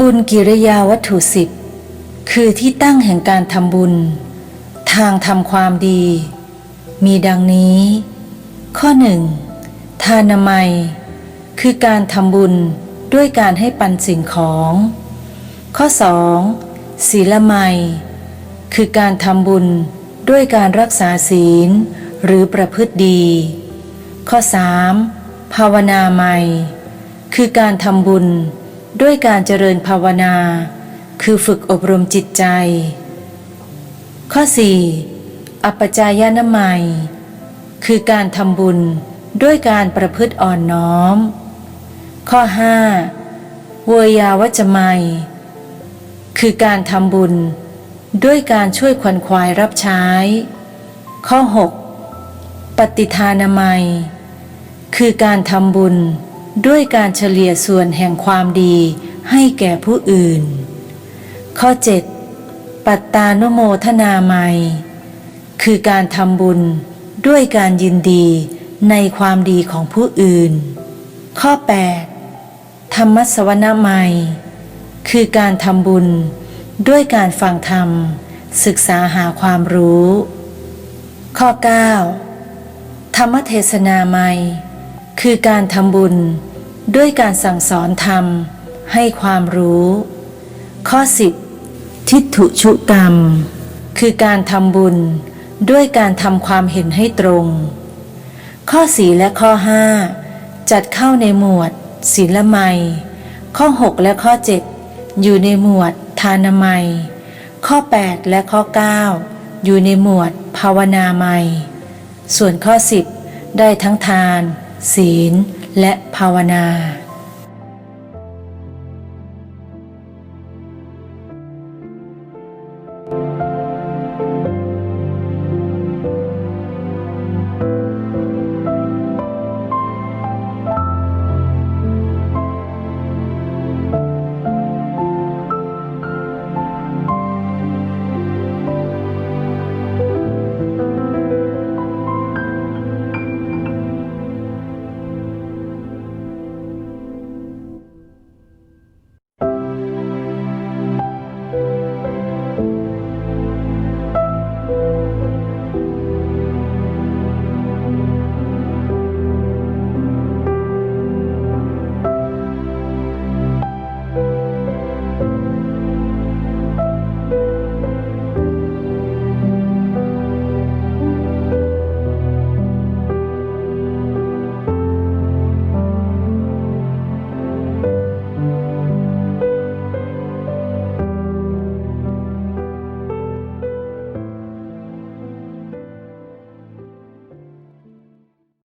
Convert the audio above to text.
บุญกิริยาวัตถุสิบคือที่ตั้งแห่งการทำบุญ ทางทำความดี มีดังนี้ ข้อหนึ่งทานามัย คือการทำบุญด้วยการให้ปันสิ่งของ ข้อสองศีลไมยคือการทำบุญด้วยการรักษาศีล หรือประพฤติดี ข้อสามภาวนาไมยคือการทำบุญด้วยการเจริญภาวนา คือฝึกอบรมจิตใจ ข้อ 4. อัปปจายนามัย คือการทำบุญด้วยการประพฤติอ่อนน้อม ข้อ 5. เวยาวัจมัย คือการทำบุญด้วยการช่วยขวัญควายรับใช้ ข้อ 6. ปฏิทานามัย คือการทำบุญด้วยการเฉลี่ยส่วนแห่งความดีให้แก่ผู้อื่น ข้อ 7. ปัตตานโมทนาไมยคือการทำบุญด้วยการยินดีในความดีของผู้อื่น ข้อ 8. ธรรมสวนาไมยคือการทำบุญด้วยการฟังธรรม ศึกษาหาความรู้ ข้อ 9. ธรรมเทศนาไมยคือการทำบุญด้วยการสั่งสอนธรรม ให้ความรู้ ข้อ 10 ทิฏฐุชุกรรม คือการทำบุญด้วยการทำความเห็นให้ตรง ข้อ 4 และข้อ 5 จัดเข้าในหมวด ศีลไมข้อ 6 และข้อ 7 อยู่ในหมวดทานามัย ข้อ 8 และข้อ 9 อยู่ในหมวดภาวนาไมย ส่วนข้อ 10 ได้ทั้งทาน ศีล และภาวนา